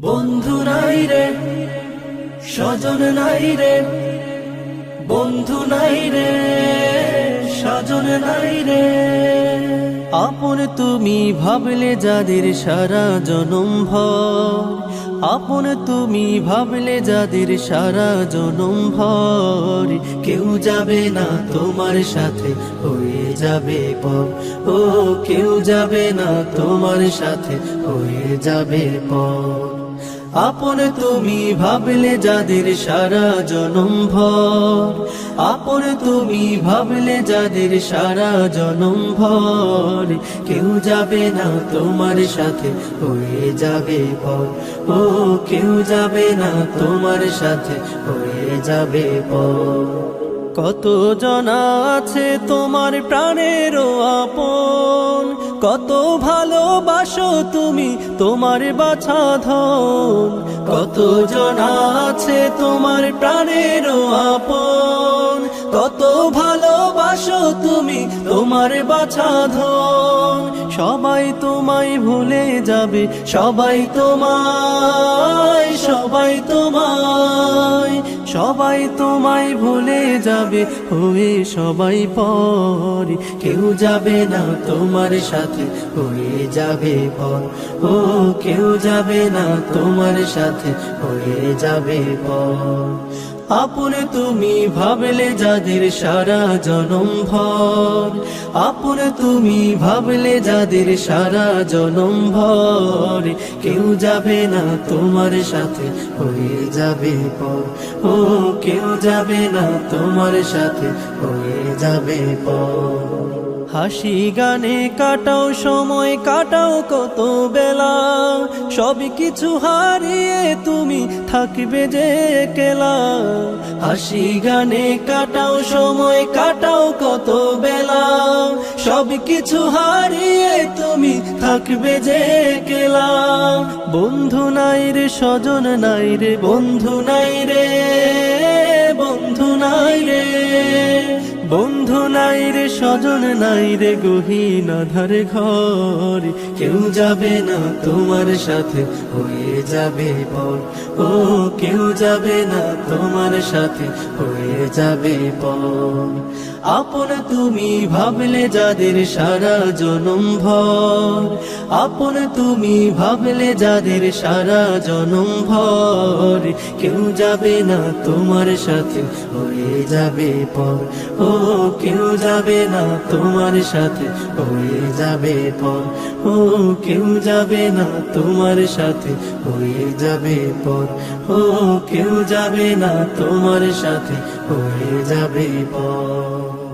বন্ধু নাই রে স্বজন নাই রে বন্ধু নাই রে স্বজন নাই রে। আপন তুমি ভাবলে যাদের সারা জনম ভর, আপন তুমি ভাবলে যাদের সারা জনম ভর, কেউ যাবে না তোমার সাথে, হয়ে যাবে পর ও, কেউ যাবে না তোমার সাথে, হয়ে যাবে পর আপন তুমি ভাবলে যাদের সারা জনম ভর। আপন তুমি ভাবলে যাদের সারা জনম ভর। কেউ যাবে না তোমার সাথে, হয়ে যাবে পর। ও, কেউ যাবে না তোমার সাথে, হয়ে যাবে পর। কত জনা আছে তোমার প্রাণেরও আপন? কত ভালোবাসো তুমি তোমার বাছা ধন। কত জনা আছে তোমার প্রাণেরও আপন। কত ভালোবাসো তুমি তোমার বাছা ধন। সবাই তোমায় ভুলে যাবে, সবাই তোমায় সবাই তোমায় সবাই তোমায় ভুলে যাবে, হয়ে সবাই পর। কেউ যাবে না তোমার সাথে, হয়ে যাবে পর। ও, কেউ যাবে না তোমার সাথে, হয়ে যাবে পর। আপন তুমি ভাবলে যাদের সারা জনম ভর। আপন তুমি ভাবলে যাদের সারা জনম ভর। কেউ যাবে না তোমার সাথে, হয়ে যাবে পর। ও, কেউ যাবে না তোমার সাথে, হয়ে যাবে পর। হাসি গানে কাটাও, সময় কাটাও, কত বেলা। সব কিছু হারিয়ে তুমি থাকবে যে কেলা। হাসি গানে কাটাও, সময় কাটাও, কত বেলা। সব কিছু হারিয়ে তুমি থাকবে যে কেলা। বন্ধু নাই রে, স্বজন নাই রে, বন্ধু নাই রে স্বজন নাই রে গহীন আধারে ঘর। কেউ যাবে না তোমার সাথে, হয়ে যাবে পর। ও, কেউ যাবে না তোমার সাথে, হয়ে যাবে পর। আপন তুমি ভাবলে যাদের সারা জনম ভর। আপন তুমি ভাবলে যাদের সারা জনম ভর। কেউ যাবে না তোমার সাথে, হয়ে যাবে পর। ও, কেউ যাবে না তোমার সাথে হয়ে যাবে পর। ও, কেউ যাবে না তোমার সাথে হয়ে যাবে পর। ও, কেউ যাবে না তোমার সাথে হয়ে যাবে পর।